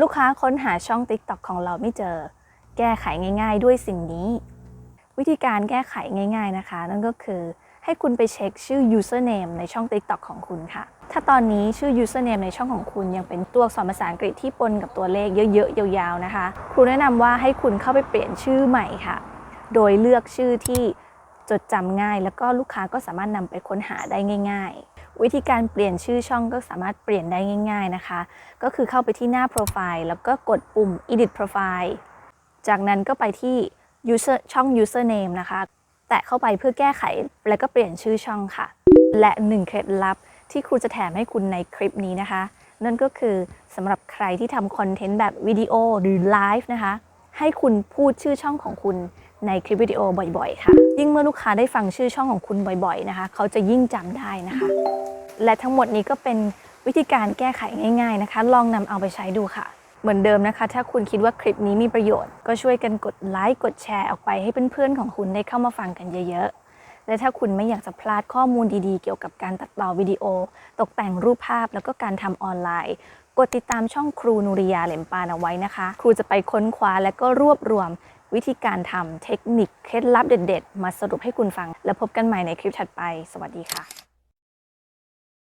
ลูกค้าค้นหาช่อง TikTok ของเราไม่เจอ แก้ไขง่าย ๆ ด้วยสิ่งนี้ วิธีการแก้ไขง่าย ๆนะคะ นั่นก็คือให้คุณไปเช็คชื่อ username ในช่อง TikTok ของคุณค่ะ ถ้าตอนนี้ชื่อ username ในช่องของคุณยังเป็นตัวอักษรภาษาอังกฤษที่ปนกับตัวเลขเยอะๆ ยาวๆ นะคะ ครูแนะนำว่าให้คุณเข้าไปเปลี่ยนชื่อใหม่ค่ะ โดยเลือกชื่อที่ จดจำง่าย แล้วก็ลูกค้าก็สามารถนำไปค้นหาได้ง่าย ๆ วิธีการเปลี่ยนชื่อช่องก็สามารถเปลี่ยนได้ง่าย ๆนะคะ ก็คือเข้าไปที่หน้าโปรไฟล์แล้วก็กดปุ่ม edit profile จากนั้นก็ไปที่ user ช่อง username นะคะ แตะเข้าไปเพื่อแก้ไขแล้วก็เปลี่ยนชื่อช่องค่ะ และหนึ่งเคล็ดลับที่ครูจะแถมให้คุณในคลิปนี้นะคะ นั่นก็คือสำหรับใครที่ทำคอนเทนต์แบบวิดีโอหรือไลฟ์นะคะ ให้คุณพูดชื่อช่องของคุณ ในคลิปวิดีโอบ่อยๆ ค่ะ ยิ่งเมื่อลูกค้าได้ฟังชื่อช่องของคุณบ่อยๆ นะคะ เขาจะยิ่งจำได้นะคะ และทั้งหมดนี้ก็เป็นวิธีการแก้ไขง่ายๆนะคะ ลองนำเอาไปใช้ดูค่ะ เหมือนเดิมนะคะ ถ้าคุณคิดว่าคลิปนี้มีประโยชน์ ก็ช่วยกันกดไลค์กดแชร์ออกไปให้เพื่อนๆของคุณได้เข้ามาฟังกันเยอะๆ และถ้าคุณไม่อยากจะพลาดข้อมูลดีๆ เกี่ยวกับการตัดต่อวิดีโอ ตกแต่งรูปภาพแล้วก็การทำออนไลน์กดติดตามช่องครูนุริยาเหลมปานเอาไว้นะคะ ครูจะไปค้นคว้าและก็รวบรวม วิธีการทำเทคนิคเคล็ดลับเด็ด ๆ มาสรุปให้คุณฟัง แล้วพบกันใหม่ในคลิปถัดไป สวัสดีค่ะ